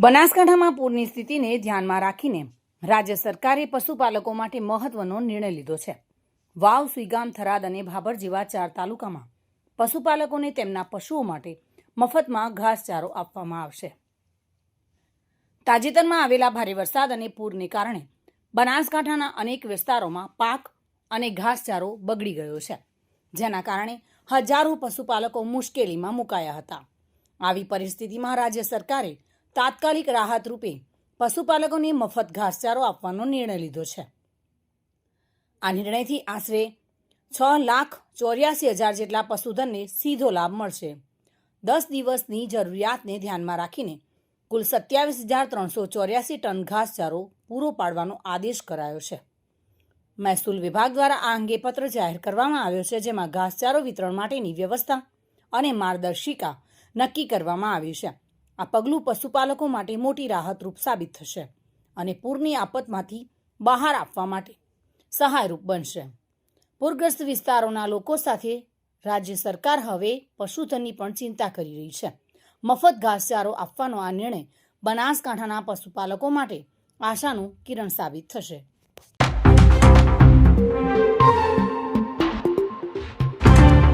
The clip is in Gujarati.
બનાસકાંઠામાં પૂરની સ્થિતિને ધ્યાનમાં રાખીને રાજ્ય સરકારે પશુપાલકો માટે મહત્વનો નિર્ણય લીધો છે. વાવ, સુઈગામ, થરાદ અને ભાભર જેવા ચાર તાલુકામાં પશુપાલકોને તેમના પશુઓ માટે મફતમાં ઘાસચારો આપવામાં આવશે. તાજેતરમાં આવેલા ભારે વરસાદ અને પૂરને કારણે બનાસકાંઠાના અનેક વિસ્તારોમાં પાક અને ઘાસચારો બગડી ગયો છે. જેના કારણે હજારો પશુપાલકો મુશ્કેલીમાં મુકાયા હતા. આવી પરિસ્થિતિમાં રાજ્ય સરકારે તાત્કાલિક રાહત રૂપે પશુપાલકોને મફત ઘાસચારો આપવાનો નિર્ણય લીધો છે. આ નિર્ણયથી આશરે છ લાખ ચોર્યાસી હજાર જેટલા પશુધનને સીધો લાભ મળશે. દસ દિવસની જરૂરિયાતને ધ્યાનમાં રાખીને કુલ સત્યાવીસ હજાર ત્રણસો ચોર્યાસી ટન ઘાસચારો પૂરો પાડવાનો આદેશ કરાયો છે. મહેસૂલ વિભાગ દ્વારા આ અંગે પત્ર જાહેર કરવામાં આવ્યો છે, જેમાં ઘાસચારો વિતરણ માટેની વ્યવસ્થા અને માર્ગદર્શિકા નક્કી કરવામાં આવી છે. આ પગલું પશુપાલકો માટે મોટી રાહતરૂપ સાબિત થશે અને પૂરની આફતમાંથી બહાર આપવા માટે સહાયરૂપ બનશે. પૂરગ્રસ્ત વિસ્તારોના લોકો સાથે રાજ્ય સરકાર હવે પશુધનની પણ ચિંતા કરી રહી છે. મફત ઘાસચારો આપવાનો આ નિર્ણય બનાસકાંઠાના પશુપાલકો માટે આશાનું કિરણ સાબિત થશે.